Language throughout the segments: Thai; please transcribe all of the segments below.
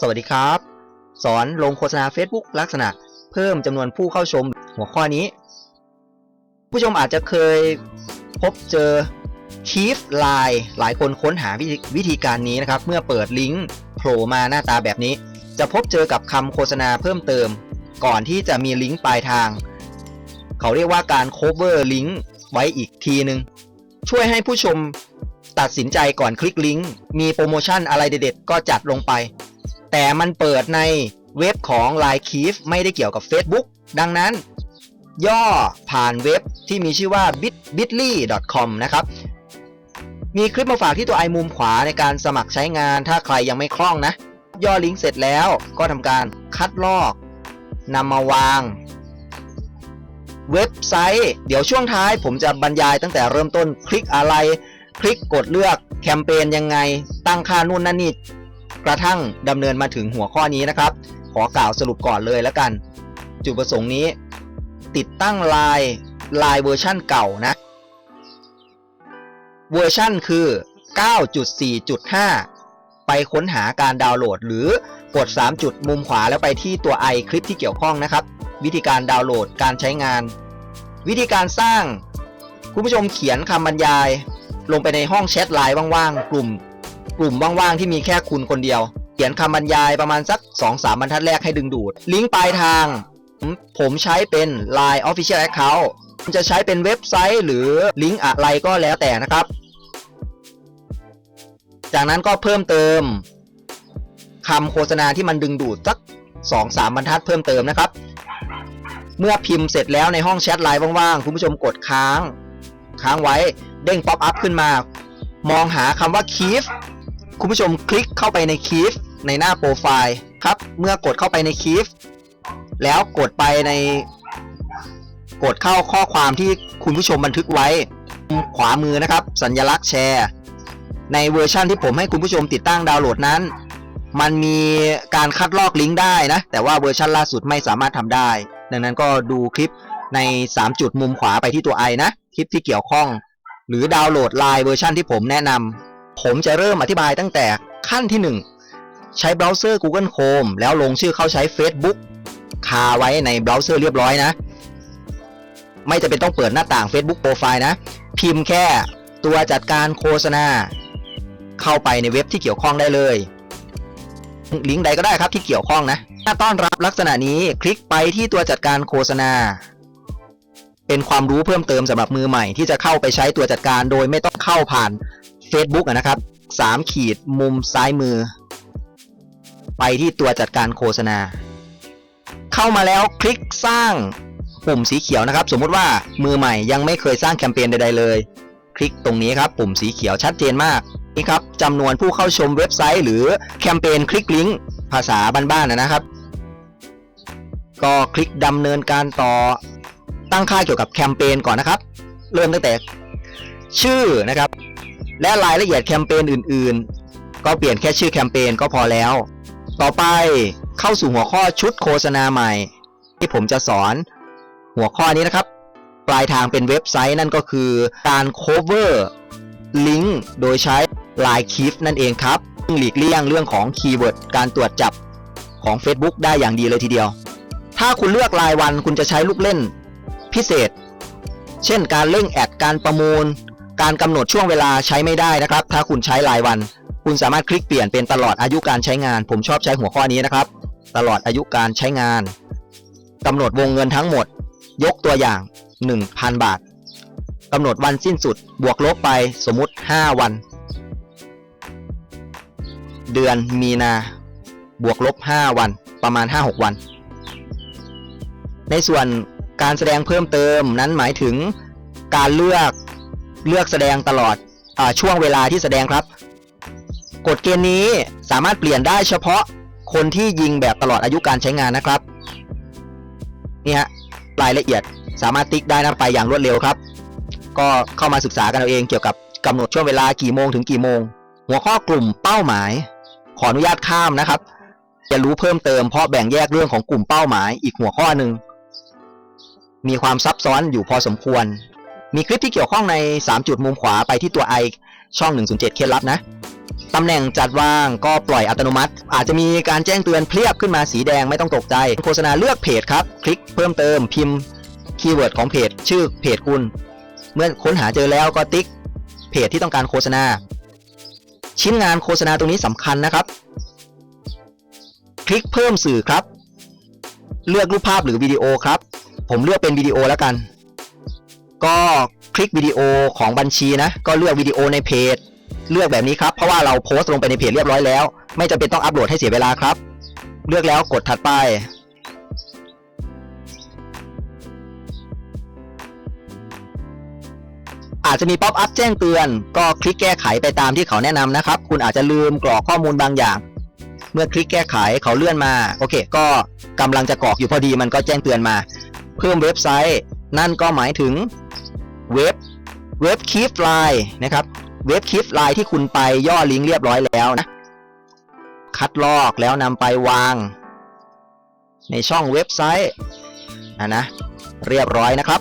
สวัสดีครับ สอนลงโฆษณา Facebook ลักษณะ เพิ่มจำนวนผู้เข้าชมหัวข้อนี้ ผู้ชมอาจจะเคยพบเจอ Keep Line หลายคนค้นหาวิธีวิธีการนี้นะครับ เมื่อเปิดลิงก์โผล่มาหน้าตาแบบนี้ จะพบเจอกับคำโฆษณาเพิ่มเติม ก่อนที่จะมีลิงก์ปลายทาง เขาเรียกว่าการ cover ลิงก์ไว้อีกทีนึงช่วยให้ผู้ชมตัดสินใจก่อนคลิกลิงก์มีโปรโมชั่นอะไรเด็ดๆ ก็จัดลงไป แต่มันเปิดในเว็บของ Line Keep ไม่ได้เกี่ยวกับ Facebook ดังนั้น ย่อผ่านเว็บที่มีชื่อว่า bit bitly.com นะครับมีคลิปมาฝากที่ตัวไอมุมขวาในการสมัครใช้งานถ้าใครยังไม่คล่องนะ ย่อลิงก์เสร็จแล้วก็ทำการคัดลอกนำมาวาง เว็บไซต์ เดี๋ยวช่วงท้ายผมจะบรรยายตั้งแต่เริ่มต้นคลิกอะไร คลิกกดเลือกแคมเปญยังไง ตั้งค่านู่นนั่นนี่ กระทั่งดำเนินมาถึงหัวข้อนี้นะครับ ขอกล่าวสรุปก่อนเลยแล้วกัน จุดประสงค์นี้ ติดตั้งลายลายเวอร์ชั่นเก่านะเวอร์ชั่นคือ 9.4.5 ไปค้นหาการดาวน์โหลด หรือกด 3 จุดมุมขวาแล้วไปที่ตัวไอคลิปที่เกี่ยวข้องนะครับ วิธีการดาวน์โหลดการใช้งาน วิธีการสร้าง คุณผู้ชมเขียนคำบรรยาย ลงไปในห้องแชทไลน์ว่างๆ กลุ่ม กลุ่มว่างๆที่มีแค่คุณคนเดียว เขียนคำบรรยายประมาณสัก 2-3 บรรทัดแรกให้ดึงดูด ลิงก์ปลายทาง ผมใช้เป็น Line Official Account จะใช้เป็นเว็บไซต์หรือลิงก์อะไรก็แล้วแต่นะครับ จากนั้นก็เพิ่มเติมคำโฆษณาที่มันดึงดูดสัก 2-3 บรรทัดเพิ่มเติมนะครับ เมื่อพิมพ์เสร็จแล้วในห้องแชทไลน์ว่างๆ คุณผู้ชมกดค้าง ค้างไว้เด้งป๊อปอัพขึ้นมา มองหาคำว่า Keep คุณผู้ชมคลิกเข้าไปใน Keep ในหน้าโปรไฟล์ครับ เมื่อกดเข้าไปใน Keep แล้วกดไปใน กดเข้าข้อความที่คุณผู้ชมบันทึกไว้ ขวามือนะครับ สัญลักษณ์แชร์ ในเวอร์ชันที่ผมให้คุณผู้ชมติดตั้งดาวน์โหลดนั้น มันมีการคัดลอกลิงก์ได้นะ แต่ว่าเวอร์ชันล่าสุดไม่สามารถทำได้ ดังนั้นก็ดูคลิปใน 3 จุดมุมขวาไปที่ตัวไอนะ คลิปที่เกี่ยวข้อง หรือดาวน์โหลดไลน์เวอร์ชันที่ผมแนะนำ ผมจะเริ่มอธิบายตั้งแต่ขั้นที่ 1 ใช้เบราว์เซอร์ Google Chrome แล้วลงชื่อเข้าใช้ Facebook คาไว้ในเบราว์เซอร์เรียบร้อยนะ ไม่จะเป็นต้องเปิดหน้าต่าง Facebook Profile นะ พิมพ์แค่ตัวจัดการโฆษณา เข้าไปในเว็บที่เกี่ยวข้องได้เลย ลิงก์ใดก็ได้ครับที่เกี่ยวข้องนะถ้าต้อนรับลักษณะนี้คลิกไปที่ตัวจัดการโฆษณา เป็นความรู้เพิ่มเติมสำหรับมือใหม่ที่จะเข้าไปใช้ตัวจัดการโดยไม่ต้องเข้าผ่าน Facebook นะครับ3ขีดมุมซ้ายมือ ไปที่ตัวจัดการโฆษณา เข้ามาแล้วคลิกสร้างปุ่มสีเขียวนะครับ สมมุติว่ามือใหม่ยังไม่เคยสร้างแคมเปญใดๆเลย คลิกตรงนี้ครับ ปุ่มสีเขียวชัดเจนมากนี่ครับจำนวนผู้เข้าชมเว็บไซต์ หรือแคมเปญคลิกลิงก์ภาษาบ้านๆนะครับ ก็คลิกดำเนินการต่อตั้งค่าเกี่ยวกับแคมเปญก่อนนะครับ เริ่มตั้งแต่ชื่อนะครับ และรายละเอียดแคมเปญอื่นๆ ก็เปลี่ยนแค่ชื่อแคมเปญก็พอแล้ว ต่อไปเข้าสู่หัวข้อชุดโฆษณาใหม่ ที่ผมจะสอนหัวข้อนี้นะครับ ปลายทางเป็นเว็บไซต์นั่นก็คือการ cover ลิงก์โดยใช้ Line Keep นั่นเองครับซึ่งหลีกเลี่ยงเรื่องของคีย์เวิร์ดการตรวจจับของ Facebook ได้อย่างดีเลยทีเดียว ถ้าคุณเลือกรายวันคุณจะใช้ลูกเล่นพิเศษ เช่นการเร่งแอดการประมูล การกำหนดช่วงเวลาใช้ไม่ได้นะครับ ถ้าคุณใช้รายวัน คุณสามารถคลิกเปลี่ยนเป็นตลอดอายุการใช้งาน ผมชอบใช้หัวข้อนี้นะครับ ตลอดอายุการใช้งานกำหนดวงเงินทั้งหมด ยกตัวอย่าง 1,000 บาทกำหนดวันสิ้นสุด บวกลบไปสมมุติ 5 วัน เดือนมีนา บวกลบ 5 วัน ประมาณ 5-6 วัน ในส่วนการแสดงเพิ่มเติมนั้นหมายถึงการเลือก เลือกแสดงตลอดอช่วงเวลาที่แสดงครับ กฎเกณฑ์นี้สามารถเปลี่ยนได้เฉพาะคนที่ยิงแบบตลอดอายุการใช้งานนะครับนี่ฮะรายละเอียดสามารถติ๊กได้นะไปอย่างรวดเร็วครับ ก็เข้ามาศึกษากันเอาเองเกี่ยวกับกำหนดช่วงเวลากี่โมงถึงกี่โมง หัวข้อกลุ่มเป้าหมาย ขออนุญาตข้ามนะครับ จะรู้เพิ่มเติมเพราะแบ่งแยกเรื่องของกลุ่มเป้าหมายอีกหัวข้อหนึ่งมีความซับซ้อนอยู่พอสมควร มีคลิปที่เกี่ยวข้องใน 3 จุดมุมขวาไปที่ตัว i ช่อง 107 เคล็ดลับนะ ตำแหน่งจัดวางก็ปล่อยอัตโนมัติ อาจจะมีการแจ้งเตือนเพลียบขึ้นมาสีแดงไม่ต้องตกใจ โฆษณาเลือกเพจครับ คลิกเพิ่มเติมพิมพ์คีย์เวิร์ดของเพจ ชื่อเพจคุณ เมื่อค้นหาเจอแล้วก็ติ๊กเพจที่ต้องการโฆษณา ชิ้นงานโฆษณาตรงนี้สำคัญนะครับ คลิกเพิ่มสื่อครับ เลือกรูปภาพหรือวิดีโอครับ ผมเลือกเป็นวิดีโอแล้วกัน ก็คลิกวิดีโอของบัญชีนะ ก็เลือกวิดีโอในเพจ เลือกแบบนี้ครับ เพราะว่าเราโพสต์ลงไปในเพจเรียบร้อยแล้ว ไม่จำเป็นต้องอัปโหลดให้เสียเวลาครับ เลือกแล้วกดถัดไป อาจจะมีป๊อปอัพแจ้งเตือน ก็คลิกแก้ไขไปตามที่เขาแนะนำนะครับ คุณอาจจะลืมกรอกข้อมูลบางอย่างเมื่อคลิกแก้ไขเขาเลื่อนมา โอเค ก็กำลังจะกรอกอยู่พอดีมันก็แจ้งเตือนมา เพิ่มเว็บไซต์ นั่นก็หมายถึง เว็บเว็บคีฟไลน์นะครับเว็บคีฟไลน์ที่คุณไปย่อลิงก์เรียบร้อยแล้วนะ คัดลอกแล้วนำไปวาง ในช่องเว็บไซต์นะนะ เรียบร้อยนะครับ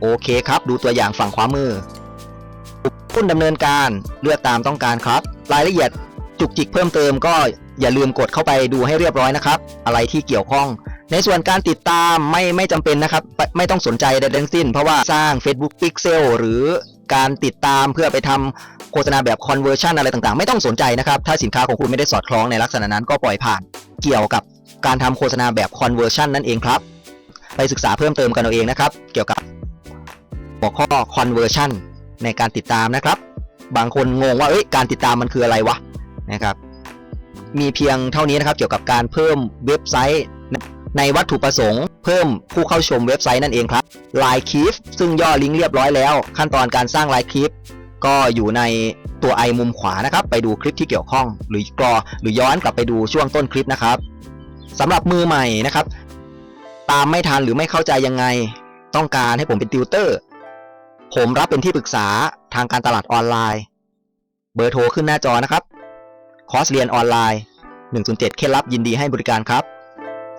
โอเคครับ ดูตัวอย่างฝั่งขวามือผู้ดำเนินการเลือกตามต้องการครับ รายละเอียดจุกจิกเพิ่มเติมก็อย่าลืมกดเข้าไปดูให้เรียบร้อยนะครับ อะไรที่เกี่ยวข้อง ในส่วนการติดตามไม่ไม่จำเป็นนะครับไม่ไม่ต้องสนใจใดทั้งสิ้น เพราะว่าสร้าง Facebook Pixel หรือการติดตามเพื่อไปทำโฆษณาแบบ conversion อะไรต่างๆ ไม่ต้องสนใจนะครับ ถ้าสินค้าของคุณไม่ได้สอดคล้องในลักษณะนั้นก็ปล่อยผ่านเกี่ยวกับการทำโฆษณาแบบ conversion นั่นเองครับ ไปศึกษาเพิ่มเติมกันเอาเองนะครับ เกี่ยวกับหัวข้อ conversion ในการติดตามนะครับ บางคนงงว่าเอ้ยการติดตามมันคืออะไรวะนะครับ มีเพียงเท่านี้นะครับ เกี่ยวกับการเพิ่มเว็บไซต์ ในวัตถุประสงค์ เพิ่มผู้เข้าชมเว็บไซต์นั่นเองครับ Line k e e p ซึ่งย่อลิงก์เรียบร้อยแล้ว ขั้นตอนการสร้าง Line k e e p ก็อยู่ในตัวไอมุมขวานะครับ ไปดูคลิปที่เกี่ยวข้อง หรือกรอหรือย้อนกลับไปดูช่วงต้นคลิปนะครับสำหรับมือใหม่นะครับ ตามไม่ทันหรือไม่เข้าใจยังไง ต้องการให้ผมเป็นติวเตอร์ ผมรับเป็นที่ปรึกษาทางการตลาดออนไลน์ เบอร์โทรขึ้นหน้าจอนะครับ คอร์สเรียนออนไลน์ 107 เคล็ดลับยินดีให้บริการครับ